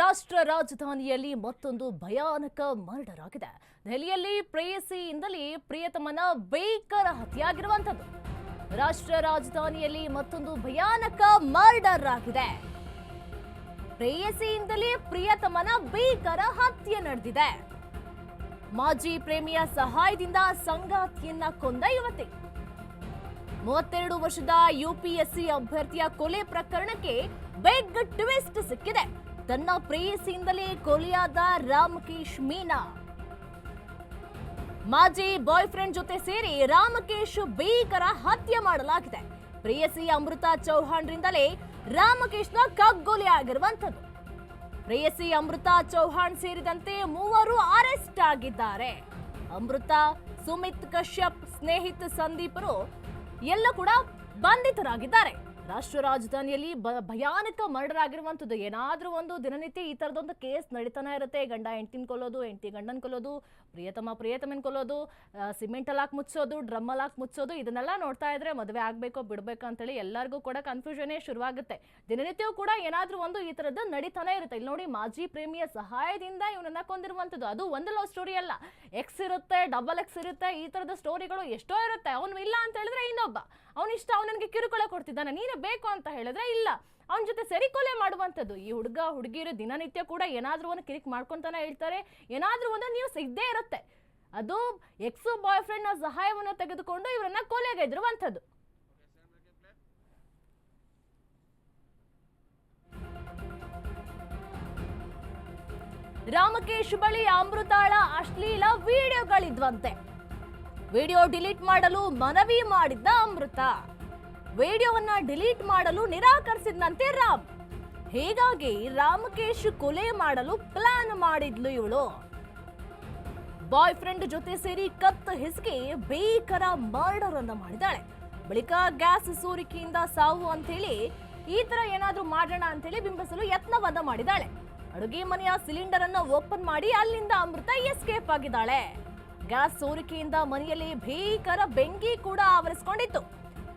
ರಾಷ್ಟ್ರ ರಾಜಧಾನಿಯಲ್ಲಿ ಮತ್ತೊಂದು ಭಯಾನಕ ಮರ್ಡರ್ ಆಗಿದೆ ದೆಹಲಿಯಲ್ಲಿ ಪ್ರೇಯಸಿಯಿಂದಲೇ ಪ್ರಿಯತಮನ ಬೇಕರ ಹತ್ಯೆಯಾಗಿರುವಂಥದ್ದು. ರಾಷ್ಟ್ರ ರಾಜಧಾನಿಯಲ್ಲಿ ಮತ್ತೊಂದು ಭಯಾನಕ ಮರ್ಡರ್ ಆಗಿದೆ ಪ್ರೇಯಸಿಯಿಂದಲೇ ಪ್ರಿಯತಮನ ಬೇಕರ ಹತ್ಯೆ ನಡೆದಿದೆ. ಮಾಜಿ ಪ್ರೇಮಿಯ ಸಹಾಯದಿಂದ ಸಂಗಾತಿಯನ್ನ ಕೊಂದ ಯುವತಿ. ಮೂವತ್ತೆರಡು ವರ್ಷದ ಯುಪಿಎಸ್ಸಿ ಅಭ್ಯರ್ಥಿಯ ಕೊಲೆ ಪ್ರಕರಣಕ್ಕೆ ಬೆಗ್ ಟ್ವಿಸ್ಟ್ ಸಿಕ್ಕಿದೆ. ತನ್ನ ಪ್ರೇಯಸಿಯಿಂದಲೇ ಕೊಲೆಯಾದ ರಾಮಕೇಶ್ ಮೀನಾ. ಮಾಜಿ ಬಾಯ್ ಫ್ರೆಂಡ್ ಜೊತೆ ಸೇರಿ ರಾಮಕೇಶ್ ಭೀಕರ ಹತ್ಯೆ ಮಾಡಲಾಗಿದೆ. ಪ್ರೇಯಸಿ ಅಮೃತ ಚೌಹಾಣ್ರಿಂದಲೇ ರಾಮಕೇಶ್ನ ಕಗ್ಗೊಲೆ ಆಗಿರುವಂಥದ್ದು ಪ್ರೇಯಸಿ ಅಮೃತ ಚೌಹಾಣ್ ಸೇರಿದಂತೆ ಮೂವರು ಅರೆಸ್ಟ್ ಆಗಿದ್ದಾರೆ. ಅಮೃತ, ಸುಮಿತ್ ಕಶ್ಯಪ್, ಸ್ನೇಹಿತ್ ಸಂದೀಪರು ಎಲ್ಲ ಕೂಡ ಬಂಧಿತರಾಗಿದ್ದಾರೆ. ರಾಷ್ಟ್ರ ರಾಜಧಾನಿಯಲ್ಲಿ ಭಯಾನಕ ಮರ್ಡರ್ ಆಗಿರುವಂಥದ್ದು. ಏನಾದರೂ ಒಂದು ದಿನನಿತ್ಯ ಈ ತರದೊಂದು ಕೇಸ್ ನಡೀತಾನೆ ಇರುತ್ತೆ. ಗಂಡ ಹೆಂಡ್ತಿನ ಕೊಲ್ಲೋದು, ಹೆಂಡ್ತಿ ಗಂಡನ ಕೊಲ್ಲೋದು, ಪ್ರಿಯತಮ ಪ್ರಿಯತಮನ್ ಕೊಲ್ಲೋದು ಸಿಮೆಂಟ್ ಹಾಕಿ ಮುಚ್ಚೋದು ಡ್ರಮ್ ಹಾಕಿ ಮುಚ್ಚೋದು ಇದನ್ನೆಲ್ಲ ನೋಡ್ತಾ ಇದ್ರೆ ಮದುವೆ ಆಗಬೇಕೋ ಬಿಡ್ಬೇಕು ಅಂತೇಳಿ ಎಲ್ಲರಿಗೂ ಕೂಡ ಕನ್ಫ್ಯೂಷನೇ ಶುರುವಾಗುತ್ತೆ. ದಿನನಿತ್ಯವೂ ಕೂಡ ಏನಾದರೂ ಒಂದು ಈ ತರದ್ದು ನಡೀತಾನೆ ಇರುತ್ತೆ. ಇಲ್ಲಿ ನೋಡಿ ಮಾಜಿ ಪ್ರೇಮಿಯ ಸಹಾಯದಿಂದ ಇವನನ್ನ ಕೊಂದಿರುವಂಥದ್ದು. ಅದು ಒಂದು ಲವ್ ಸ್ಟೋರಿ ಅಲ್ಲ. ಎಕ್ಸ್ ಇರುತ್ತೆ ಡಬಲ್ ಎಕ್ಸ್ ಇರುತ್ತೆ, ಈ ತರದ ಸ್ಟೋರಿಗಳು ಎಷ್ಟೋ ಇರುತ್ತೆ. ಅವನು ಇಲ್ಲ ಅಂತ ಹೇಳಿದ್ರೆ ಇನ್ನೊಬ್ಬ. ಅವನ ಇಷ್ಟ ಅವನಿಗೆ ಕಿರುಕುಳ ಕೊಡ್ತಿದ್ದಾನೆ. ನೀನು ಬೇಕು ಅಂತ ಹೇಳಿದ್ರೆ ಇಲ್ಲ. ಅವನ ಜೊತೆ ಸರಿ ಕೊಲೆ ಮಾಡುವಂಥದ್ದು. ಈ ಹುಡುಗ, ಹುಡುಗಿರು ದಿನನಿತ್ಯ ಕೂಡ ಏನಾದರೂ ಒಂದು ಕಿರಿಕ್ ಮಾಡ್ಕೊತಾನೆ ಹೇಳ್ತಾರೆ. ಏನಾದರೂ ಒಂದು ನ್ಯೂಸ್ ಇದ್ದೇ ಇರುತ್ತೆ. ಅದು ಎಕ್ಸು ಬಾಯ್ ಫ್ರೆಂಡ್ನ ಸಹಾಯವನ್ನು ತೆಗೆದುಕೊಂಡು ಇವರನ್ನ ಕೊಲೆಗೈದಿರುವಂಥದ್ದು ರಾಮಕೇಶ್ ಬಳಿ ಅಮೃತಾಳ ಅಶ್ಲೀಲ ವಿಡಿಯೋಗಳಿದ್ವಂತೆ. ವಿಡಿಯೋ ಡಿಲೀಟ್ ಮಾಡಲು ಮನವಿ ಮಾಡಿದ್ದ ಅಮೃತ. ವಿಡಿಯೋವನ್ನ ಡಿಲೀಟ್ ಮಾಡಲು ನಿರಾಕರಿಸಿದಂತೆ ರಾಮ್. ಹೀಗಾಗಿ ರಾಮಕೇಶ್ ಕೊಲೆ ಮಾಡಲು ಪ್ಲಾನ್ ಮಾಡಿದ್ಲು ಇವಳು. ಬಾಯ್ ಫ್ರೆಂಡ್ ಜೊತೆ ಸೇರಿ ಕತ್ತು ಹಿಸುಕಿ ಭೀಕರ ಮರ್ಡರ್ ಅನ್ನ ಮಾಡಿದಾಳೆ. ಬಳಿಕ ಗ್ಯಾಸ್ ಸೋರಿಕೆಯಿಂದ ಸಾವು ಅಂತೇಳಿ ಈ ತರ ಏನಾದ್ರೂ ಮಾಡೋಣ ಅಂತೇಳಿ ಬಿಂಬಿಸಲು ಯತ್ನವನ್ನ ಮಾಡಿದಾಳೆ. ಅಡುಗೆ ಮನೆಯ ಸಿಲಿಂಡರ್ ಅನ್ನ ಓಪನ್ ಮಾಡಿ ಅಲ್ಲಿಂದ ಅಮೃತ ಎಸ್ಕೇಪ್ ಆಗಿದ್ದಾಳೆ. ಗ್ಯಾಸ್ ಸೋರಿಕೆಯಿಂದ ಮನೆಯಲ್ಲಿ ಭೀಕರ ಬೆಂಕಿ ಕೂಡ ಆವರಿಸಿಕೊಂಡಿತ್ತು.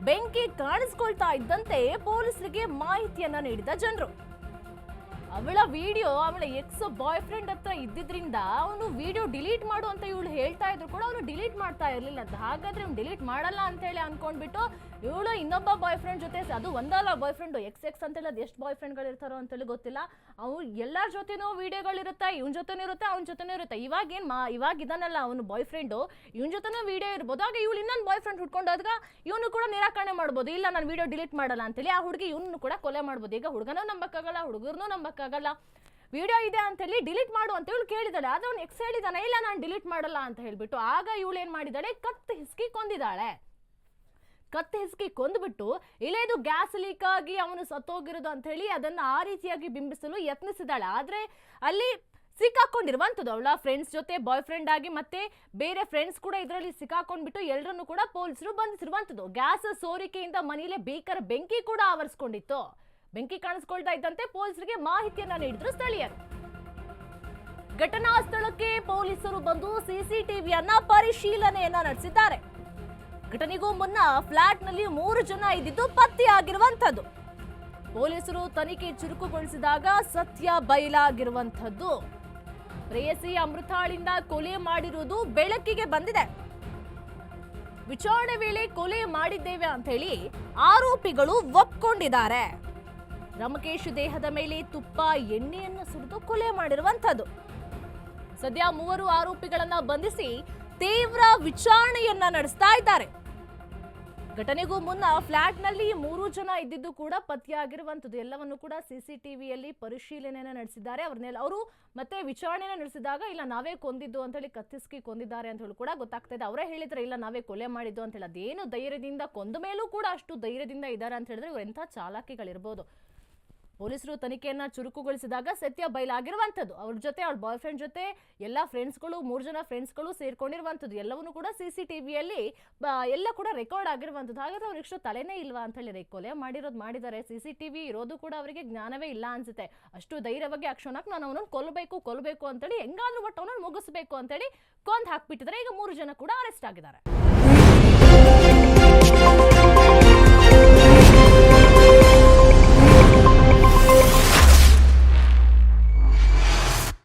ಬೆಂಕಿ ಕಾಣಿಸ್ಕೊಳ್ತಾ ಇದ್ದಂತೆ ಪೊಲೀಸರಿಗೆ ಮಾಹಿತಿಯನ್ನ ನೀಡಿದ ಜನರು. ಅವಳ ವಿಡಿಯೋ, ಅವಳ ಎಕ್ಸ್ ಬಾಯ್ ಫ್ರೆಂಡ್ ಹತ್ರ ಇದ್ದಿದ್ರಿಂದ ಅವನು ವಿಡಿಯೋ ಡಿಲೀಟ್ ಮಾಡು ಅಂತ ಇವಳು ಹೇಳ್ತಾ ಇದ್ರು ಕೂಡ ಅವನು ಡಿಲೀಟ್ ಮಾಡ್ತಾ ಇರ್ಲಿಲ್ಲ. ಅಂತ ಹಾಗಾದ್ರೆ ಅವ್ನು ಡಿಲೀಟ್ ಮಾಡಲ್ಲ ಅಂತ ಹೇಳಿ ಅನ್ಕೊಂಡ್ಬಿಟ್ಟು ಇವಳು ಇನ್ನೊಬ್ಬ ಬಾಯ್ ಫ್ರೆಂಡ್ ಜೊತೆ ಅದು ಒಂದಲ್ಲ ಬಾಯ್ ಫ್ರೆಂಡ್ ಎಕ್ಸ್ ಎಕ್ಸ್ ಅಂತೇಳಿ ಅದು ಎಷ್ಟು ಬಾಯ್ ಫ್ರೆಂಡ್ಗಳು ಇರ್ತಾರೋ ಅಂತೇಳಿ ಗೊತ್ತಿಲ್ಲ. ಅವ್ರು ಎಲ್ಲರ ಜೊತೆನೂ ವಿಡಿಯೋಗಳಿರುತ್ತೆ ಇವನ್ ಜೊತೆನೂ ಇರುತ್ತೆ, ಅವನ ಜೊತೆನೂ ಇರುತ್ತೆ. ಇವಾಗ ಏನು ಮಾ ಇವಾಗ ಇದನ್ನಲ್ಲ ಅವನು ಬಾಯ್ ಫ್ರೆಂಡು ಇವನ್ ಜೊತೆನೂ ವಿಡಿಯೋ ಇರ್ಬೋದು. ಆಗ ಇವಳು ಇನ್ನೊಂದು ಬಾಯ್ ಫ್ರೆಂಡ್ ಹುಡ್ಕೊಂಡಾಗ ಇವನು ಕೂಡ ನಿರಾಕರಣೆ ಮಾಡ್ಬೋದು. ಇಲ್ಲ, ನಾನು ವಿಡಿಯೋ ಡಿಲೀಟ್ ಮಾಡಲ್ಲ ಅಂತೇಳಿ ಆ ಹುಡುಗಿ ಇವನು ಕೂಡ ಕೊಲೆ ಮಾಡ್ಬೋದು. ಈಗ ಹುಡುಗನೂ ನಂಬಕ್ಕಾಗಲ್ಲ, ಹುಡುಗರ್ನೂ ನಂಬಕ್ಕಾಗಲ್ಲ ವಿಡಿಯೋ ಇದೆ ಅಂತ ಹೇಳಿ ಡಿಲೀಟ್ ಮಾಡು ಅಂತ ಹೇಳಿ ಕೇಳಿದಾಳೆ. ಆದ್ರೆ ಅವ್ನು ಎಕ್ಸ್ ಹೇಳಿದಾನೆ, ಇಲ್ಲ ನಾನು ಡಿಲೀಟ್ ಮಾಡಲ್ಲ ಅಂತ ಹೇಳ್ಬಿಟ್ಟು ಆಗ ಇವಳು ಏನು ಮಾಡಿದಾಳೆ? ಕತ್ತು ಹಿಸ್ಕಿ ಕೊಂದಿದ್ದಾಳೆ ಕತ್ತು ಹಿಸ್ಕಿ ಕೊಂದ್ಬಿಟ್ಟು ಇಲೇದು ಗ್ಯಾಸ್ ಲೀಕ್ ಆಗಿ ಅವನು ಸತ್ತೋಗಿರೋದು ಅಂತ ಹೇಳಿ ಅದನ್ನ ಆ ರೀತಿಯಾಗಿ ಬಿಂಬಿಸಲು ಯತ್ನಿಸಿದಾಳೆ. ಆದರೆ ಅಲ್ಲಿ ಸಿಕ್ಕಾಕೊಂಡಿರುವಂಥದ್ದು ಅವಳ ಫ್ರೆಂಡ್ಸ್ ಜೊತೆ ಬಾಯ್ ಫ್ರೆಂಡ್ ಆಗಿ ಮತ್ತೆ ಬೇರೆ ಫ್ರೆಂಡ್ಸ್ ಕೂಡ ಇದರಲ್ಲಿ ಸಿಕ್ಕಾಕೊಂಡ್ಬಿಟ್ಟು ಎಲ್ಲರನ್ನು ಕೂಡ ಪೊಲೀಸರು ಬಂಧಿಸಿರುವಂಥದ್ದು. ಗ್ಯಾಸ್ ಸೋರಿಕೆಯಿಂದ ಮನೆಯಲ್ಲೇ ಭೀಕರ ಬೆಂಕಿ ಕೂಡ ಆವರಿಸ್ಕೊಂಡಿತ್ತು. ಬೆಂಕಿ ಕಾಣಿಸ್ಕೊಳ್ತಾ ಇದ್ದಂತೆ ಪೊಲೀಸರಿಗೆ ಮಾಹಿತಿಯನ್ನ ನೀಡಿದ್ರು ಸ್ಥಳೀಯರು. ಘಟನಾ ಸ್ಥಳಕ್ಕೆ ಪೊಲೀಸರು ಬಂದು ಸಿಸಿಟಿವಿಯನ್ನ ಪರಿಶೀಲನೆಯನ್ನ ನಡೆಸಿದ್ದಾರೆ. ಘಟನೆಗೂ ಮುನ್ನ ಫ್ಲಾಟ್ನಲ್ಲಿ ಮೂರು ಜನ ಇದ್ದಿದ್ದು ಪತ್ತೆಯಾಗಿರುವಂಥದ್ದು. ಪೊಲೀಸರು ತನಿಖೆ ಚುರುಕುಗೊಳಿಸಿದಾಗ ಸತ್ಯ ಬಯಲಾಗಿರುವಂಥದ್ದು. ಪ್ರೇಯಸಿ ಅಮೃತಾಳಿಂದ ಕೊಲೆ ಮಾಡಿರುವುದು ಬೆಳಕಿಗೆ ಬಂದಿದೆ. ವಿಚಾರಣೆ ವೇಳೆ ಕೊಲೆ ಮಾಡಿದ್ದೇವೆ ಅಂತ ಹೇಳಿ ಆರೋಪಿಗಳು ಒಪ್ಕೊಂಡಿದ್ದಾರೆ. ರಮಕೇಶ್ ದೇಹದ ಮೇಲೆ ತುಪ್ಪ, ಎಣ್ಣೆಯನ್ನು ಸುರಿದು ಕೊಲೆ ಮಾಡಿರುವಂಥದ್ದು. ಸದ್ಯ ಮೂವರು ಆರೋಪಿಗಳನ್ನ ಬಂಧಿಸಿ ತೀವ್ರ ವಿಚಾರಣೆಯನ್ನ ನಡೆಸ್ತಾ ಇದ್ದಾರೆ. ಘಟನೆಗೂ ಮುನ್ನ ಫ್ಲಾಟ್ನಲ್ಲಿ ಮೂರು ಜನ ಇದ್ದಿದ್ದು ಕೂಡ ಪತ್ತೆಯಾಗಿರುವಂಥದ್ದು. ಎಲ್ಲವನ್ನು ಕೂಡ ಸಿಸಿಟಿವಿಯಲ್ಲಿ ಪರಿಶೀಲನೆಯನ್ನು ನಡೆಸಿದ್ದಾರೆ. ಅವ್ರನ್ನೆಲ್ಲ ಅವರು ಮತ್ತೆ ವಿಚಾರಣೆನ ನಡೆಸಿದಾಗ, ಇಲ್ಲ, ನಾವೇ ಕೊಂದಿದ್ದು ಅಂತ ಹೇಳಿ ಕತ್ತಿಸ್ಕಿ ಕೊಂದಿದ್ದಾರೆ ಅಂತ ಹೇಳಿ ಕೂಡ ಗೊತ್ತಾಗ್ತಾ ಇದೆ. ಅವರೇ ಹೇಳಿದ್ರೆ, ಇಲ್ಲ, ನಾವೇ ಕೊಲೆ ಮಾಡಿದ್ದು ಅಂತ ಹೇಳಿ. ಅದೇನು ಧೈರ್ಯದಿಂದ ಕೊಂದ ಮೇಲೂ ಕೂಡ ಅಷ್ಟು ಧೈರ್ಯದಿಂದ ಇದ್ದಾರೆ ಅಂತ ಹೇಳಿದ್ರೆ, ಇವ್ರು ಎಂಥ ಚಾಲಾಕಿಗಳಿರ್ಬೋದು. ಪೊಲೀಸರು ತನಿಖೆಯನ್ನ ಚುರುಕುಗೊಳಿಸಿದಾಗ ಸತ್ಯ ಬಯಲಾಗಿರುವಂಥದ್ದು. ಅವ್ರ ಜೊತೆ ಅವ್ರ ಬಾಯ್ ಫ್ರೆಂಡ್ ಜೊತೆ ಎಲ್ಲ ಫ್ರೆಂಡ್ಸ್ಗಳು ಮೂರು ಜನ ಫ್ರೆಂಡ್ಸ್ಗಳು ಸೇರ್ಕೊಂಡಿರುವಂಥದ್ದು. ಎಲ್ಲವನ್ನೂ ಕೂಡ ಸಿ ಸಿ ಟಿ ವಿಯಲ್ಲಿ ಎಲ್ಲ ಕೂಡ ರೆಕಾರ್ಡ್ ಆಗಿರುವಂಥದ್ದು. ಹಾಗಾದ್ರೆ ಅವ್ರಿಗೆ ಇಷ್ಟು ತಲೆನೇ ಇಲ್ವಾ ಅಂತ ಹೇಳಿ ಕೊಲೆ ಮಾಡಿರೋದು ಮಾಡಿದ್ದಾರೆ. ಸಿ ಸಿ ಟಿ ವಿ ಇರೋದು ಕೂಡ ಅವರಿಗೆ ಜ್ಞಾನವೇ ಇಲ್ಲ ಅನ್ಸುತ್ತೆ. ಅಷ್ಟು ಧೈರ್ಯವಾಗಿ ಆ ಕ್ಷಣಕ್ಕೆ ನಾನು ಅವನನ್ನು ಕೊಲ್ಲಬೇಕು ಕೊಲ್ಲಬೇಕು ಅಂತೇಳಿ, ಹೆಂಗಾದ್ರೂ ಒಟ್ಟು ಅವನನ್ನು ಮುಗಿಸ್ಬೇಕು ಅಂತೇಳಿ ಕೊಂದು ಹಾಕ್ಬಿಟ್ಟಿದ್ದಾರೆ. ಈಗ ಮೂರು ಜನ ಕೂಡ ಅರೆಸ್ಟ್ ಆಗಿದ್ದಾರೆ.